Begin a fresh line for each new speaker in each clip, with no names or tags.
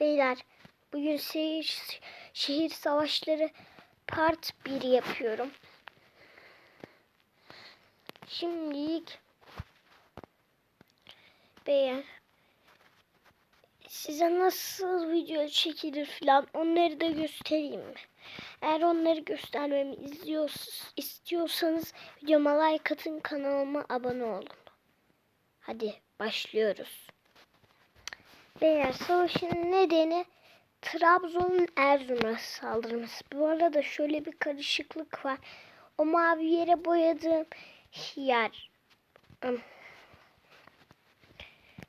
Beyler bugün şehir, şehir savaşları part 1 yapıyorum. Şimdilik beyler size nasıl video çekilir falan onları da göstereyim mi? Eğer onları göstermemi izliyorsanız, istiyorsanız videoma like atın kanalıma abone olun. Hadi başlıyoruz. Beyler savaşın nedeni Trabzon'un Erzurum'a saldırması. Bu arada şöyle bir karışıklık var. O mavi yere boyadığım yer.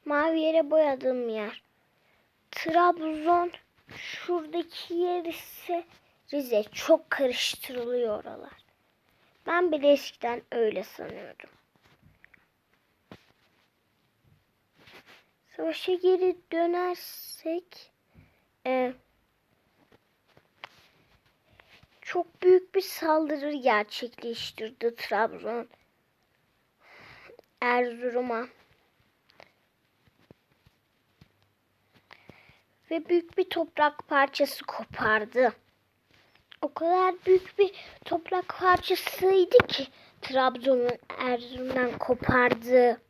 Mavi yere boyadığım yer. Trabzon şuradaki yer ise Rize. Çok karıştırılıyor oralar. Ben bile eskiden öyle sanıyordum. Savaşa geri dönersek e, çok büyük bir saldırı gerçekleştirdi Trabzon Erzurum'a. Ve büyük bir toprak parçası kopardı. O kadar büyük bir toprak parçasıydı ki Trabzon'un Erzurum'dan kopardı.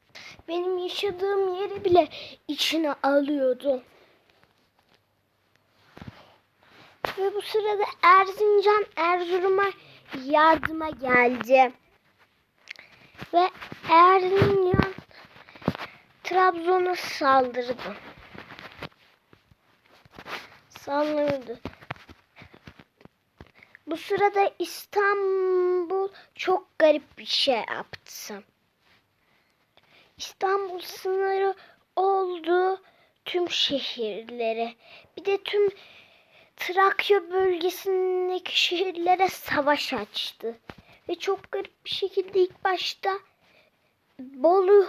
Benim yaşadığım yeri bile içine alıyordu. Ve bu sırada Erzincan Erzurum'a yardıma geldi. Ve Erzincan Trabzon'a saldırdı. Saldırdı. Bu sırada İstanbul çok garip bir şey yaptı. İstanbul sınırı oldu tüm şehirlere. Bir de tüm Trakya bölgesindeki şehirlere savaş açtı. Ve çok garip bir şekilde ilk başta Bolu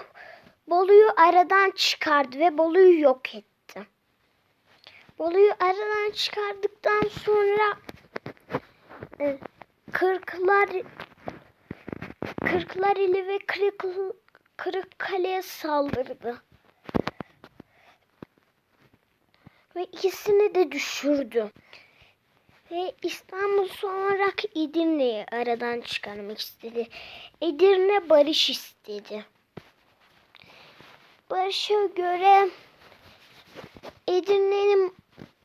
Bolu'yu aradan çıkardı ve Bolu'yu yok etti. Bolu'yu aradan çıkardıktan sonra e, Kırklar Kırklareli ve Kırık Kırıkkale'ye saldırdı. Ve ikisini de düşürdü. Ve İstanbul son olarak Edirne'yi aradan çıkarmak istedi. Edirne barış istedi. Barış'a göre Edirne'nin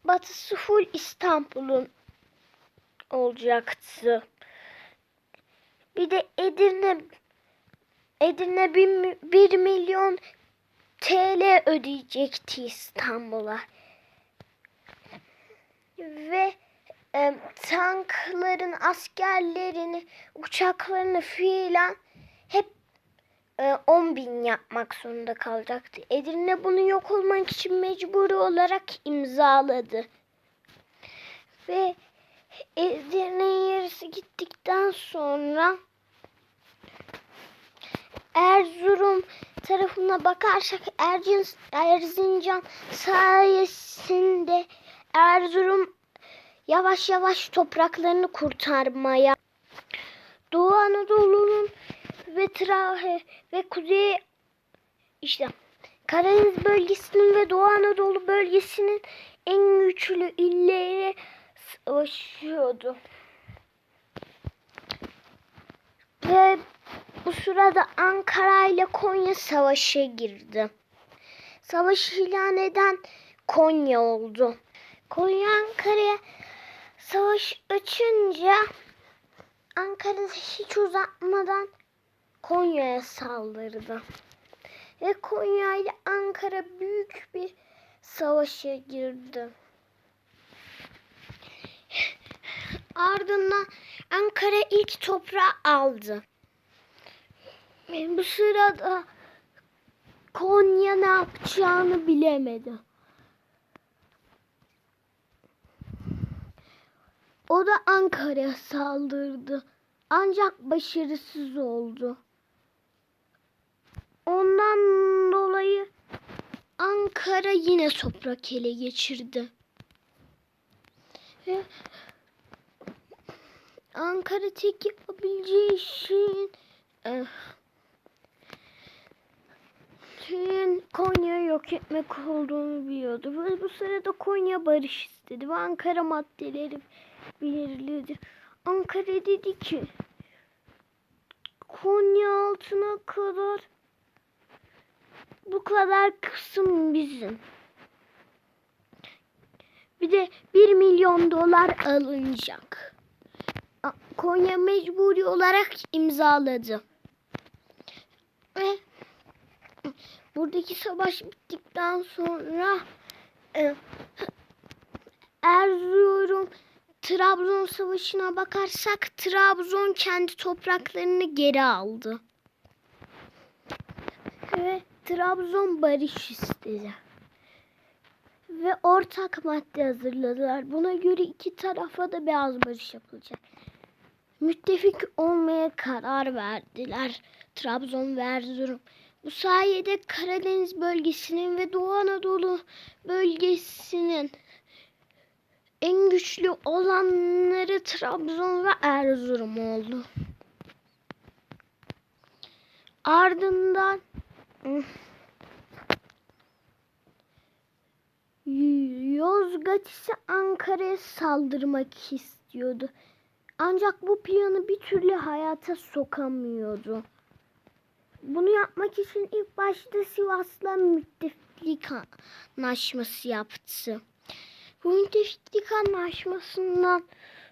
batısı full İstanbul'un olacaktı. Bir de Edirne Edirne 1 milyon TL ödeyecekti İstanbul'a. Ve e, tankların, askerlerini, uçaklarını filan hep e, 10 bin yapmak zorunda kalacaktı. Edirne bunu yok olmak için mecburi olarak imzaladı. Ve Edirne'nin yarısı gittikten sonra Erzurum tarafına bakarsak Ercin, Erzincan sayesinde Erzurum yavaş yavaş topraklarını kurtarmaya Doğu Anadolu'nun ve Trahe ve Kuzey işte Karadeniz bölgesinin ve Doğu Anadolu bölgesinin en güçlü illeri savaşıyordu. Ve bu sırada Ankara ile Konya savaşa girdi. Savaş ilan eden Konya oldu. Konya Ankara'ya savaş açınca Ankara hiç uzatmadan Konya'ya saldırdı. Ve Konya ile Ankara büyük bir savaşa girdi. Ardından Ankara ilk toprağı aldı. Ve bu sırada Konya ne yapacağını bilemedi. O da Ankara'ya saldırdı. Ancak başarısız oldu. Ondan dolayı Ankara yine toprak ele geçirdi. Ve Ankara tek yapabileceği şeyin eh, şeyin Konya yok etmek olduğunu biliyordu. Ve bu sırada Konya barış istedi ve Ankara maddeleri belirledi. Ankara dedi ki Konya altına kadar bu kadar kısım bizim. Bir de 1 milyon dolar alınacak. Konya mecburi olarak imzaladı. Ve buradaki savaş bittikten sonra e, Erzurum Trabzon Savaşı'na bakarsak Trabzon kendi topraklarını geri aldı. Ve Trabzon barış istedi. Ve ortak madde hazırladılar. Buna göre iki tarafa da beyaz barış yapılacak. Müttefik olmaya karar verdiler. Trabzon ve Erzurum. Bu sayede Karadeniz bölgesinin ve Doğu Anadolu bölgesinin en güçlü olanları Trabzon ve Erzurum oldu. Ardından Yozgat ise Ankara'ya saldırmak istiyordu. Ancak bu planı bir türlü hayata sokamıyordu. Bunu yapmak için ilk başta Sivas'la müttefiklik anlaşması yaptı. Bu müttefiklik anlaşmasından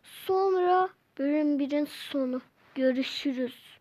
sonra bölüm birin sonu. Görüşürüz.